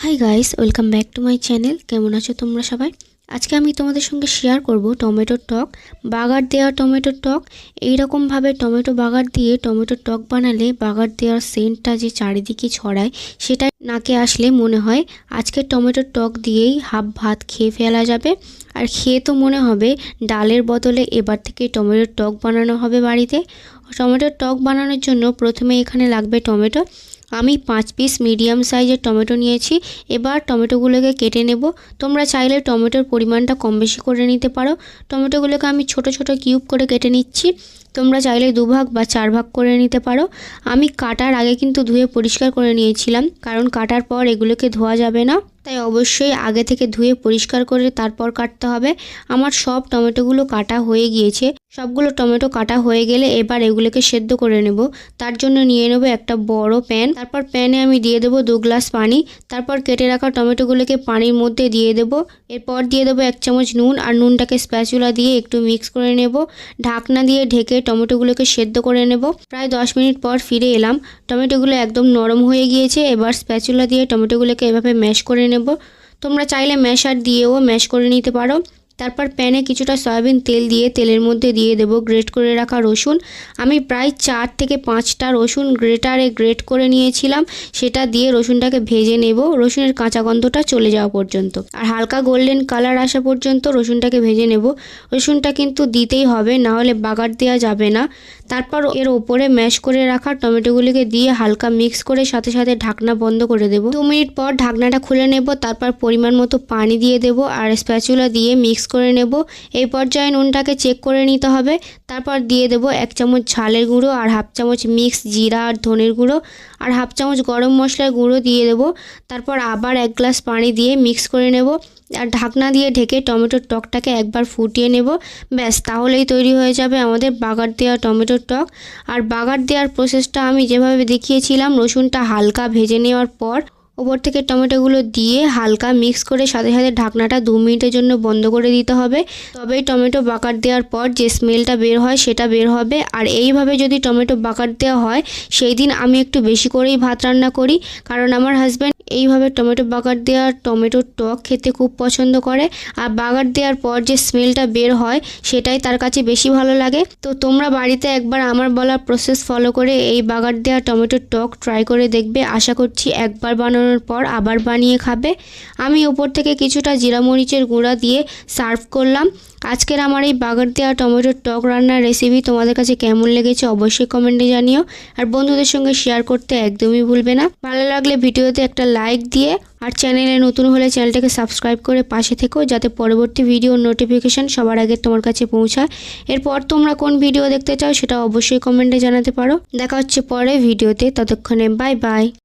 Hi guys welcome back to my channel কেমন আছো তোমরা সবাই? আজকে আমি তোমাদের সঙ্গে শেয়ার করব টমেটোর টক বাগার দেওয়া টমেটোর টক এই রকমভাবে টমেটো বাগার দিয়ে টমেটোর টক বানালে বাগার দেওয়ার সেন্টটা যে চারিদিকে ছড়ায় সেটা নাকে আসলে মনে হয়। আজকে টমেটোর টক দিয়েই হাফ ভাত খেয়ে ফেলা যাবে। আর খেয়ে তো মনে হবে ডালের বদলে এবার থেকে টমেটোর টক বানানো হবে বাড়িতে। টমেটোর টক বানানোর জন্য প্রথমে এখানে লাগবে টমেটো আমি পাঁচ পিস মিডিয়াম সাইজের টমেটো নিয়েছি। এবার টমেটোগুলোকে কেটে নেব। তোমরা চাইলে টমেটোর পরিমাণটা কম বেশি করে নিতে পারো। টমেটোগুলোকে আমি ছোট ছোট কিউব করে কেটে নিচ্ছি। তোমরা চাইলে দুভাগ বা চার ভাগ করে নিতে পারো। আমি কাটার আগে কিন্তু ধুয়ে পরিষ্কার করে নিয়েছিলাম, কারণ কাটার পর এগুলোকে ধোয়া যাবে না। তাই অবশ্যই আগে থেকে ধুয়ে পরিষ্কার করে তারপর কাটতে হবে। আমার সব টমেটোগুলো কাটা হয়ে গিয়েছে। সবগুলো টমেটো কাটা হয়ে গেলে এবার এগুলোকে সেদ্ধ করে নেব। তার জন্য নিয়ে নেব একটা বড় প্যান। তারপর প্যানে আমি দিয়ে দেবো দু গ্লাস পানি। তারপর কেটে রাখা টমেটোগুলোকে পানির মধ্যে দিয়ে দেবো। এরপর দিয়ে দেবো এক চামচ নুন আর নুনটাকে স্প্যাচুলা দিয়ে একটু মিক্স করে নেব। ঢাকনা দিয়ে ঢেকে টমেটোগুলোকে সেদ্ধ করে নেব। প্রায় দশ মিনিট পর ফিরে এলাম। টমেটোগুলো একদম নরম হয়ে গিয়েছে। এবার স্প্যাচুলা দিয়ে টমেটোগুলোকে এভাবে ম্যাশ করে নেব। তোমরা চাইলে ম্যাশার দিয়েও ম্যাশ করে নিতে পারো। তারপর প্যানে কিছুটা সয়াবিন তেল দিয়ে তেলের মধ্যে দিয়ে দেবো, গ্রেট করে রাখা রসুন। আমি প্রায় চার থেকে পাঁচটা রসুন গ্রেটারে গ্রেট করে নিয়েছিলাম, সেটা দিয়ে রসুনটাকে ভেজে নেব। রসুনের কাঁচা গন্ধটা চলে যাওয়া পর্যন্ত। আর হালকা গোল্ডেন কালার আসা পর্যন্ত রসুনটাকে ভেজে নেব। রসুনটা কিন্তু দিতেই হবে, না হলে বাগার দেওয়া যাবে না। তারপর এর ওপরে ম্যাশ করে রাখা টমেটোগুলিকে দিয়ে হালকা মিক্স করে সাথে সাথে ঢাকনা বন্ধ করে দেবো। দু মিনিট পর ঢাকনাটা খুলে নেব, তারপর পরিমাণ মতো পানি দিয়ে দেব, আর স্প্যাচুলা দিয়ে মিক্স করে নেব। এই পর্যায়ে নুনটাকে চেক করে নিতে হবে। তারপর দিয়ে দেব এক চামচ ঝালের গুঁড়ো আর হাফ চামচ মিক্স জিরা আর ধনের গুঁড়ো আর হাফ চামচ গরম মশলার গুঁড়ো দিয়ে দেব। তারপর আবার এক গ্লাস পানি দিয়ে মিক্স করে নেব। আর ঢাকনা দিয়ে ঢেকে টমেটোর টকটাকে একবার ফুটিয়ে নেব। ব্যাস, তাহলেই তৈরি হয়ে যাবে আমাদের বাগার দেওয়া টমেটোর টক। আর বাগার দেওয়ার প্রসেসটা আমি যেভাবে দেখিয়েছিলাম, রসুনটা হালকা ভেজে নেওয়ার পর ওপর থেকে টমেটোগুলো দিয়ে হালকা মিক্স করে সাথে সাথে ঢাকনাটা দু মিনিটের জন্য বন্ধ করে দিতে হবে। তবেই টমেটো বাকার দেওয়ার পর যে স্মেলটা বের হয় সেটা বের হবে। আর এইভাবে যদি টমেটো বাকার দেওয়া হয় সেই দিন আমি একটু বেশি করেই ভাত রান্না করি। কারণ আমার হাজব্যান্ড এইভাবে টমেটো বাগার দেওয়ার টমেটোর টক খেতে খুব পছন্দ করে। আর বাগার দেওয়ার পর যে স্মেলটা বের হয়, সেটাই তার কাছে বেশি ভালো লাগে। তো তোমরা বাড়িতে একবার আমার বলা প্রসেস ফলো করে এই বাগার দেওয়া টমেটোর টক ট্রাই করে দেখবে। আশা করছি একবার বানানোর পর আবার বানিয়ে খাবে। আমি ওপর থেকে কিছুটা জিরা মরিচের গুঁড়া দিয়ে সার্ভ করলাম। আজকের আমার এই বাগার দেওয়া টমেটোর টক রান্নার রেসিপি তোমাদের কাছে কেমন লেগেছে অবশ্যই কমেন্টে জানিও। আর বন্ধুদের সঙ্গে শেয়ার করতে একদমই ভুলবে না। ভালো লাগলে ভিডিওতে একটা লাইক দিয়ে আর চ্যানেলে নতুন হলে চ্যানেলটাকে সাবস্ক্রাইব করে পাশে থেকো যাতে পরবর্তী ভিডিও নোটিফিকেশান সবার আগে তোমার কাছে পৌঁছায়। এরপর তোমরা কোন ভিডিও দেখতে চাও সেটা অবশ্যই কমেন্টে জানাতে পারো। দেখা হচ্ছে পরে ভিডিওতে। ততক্ষণে বাই বাই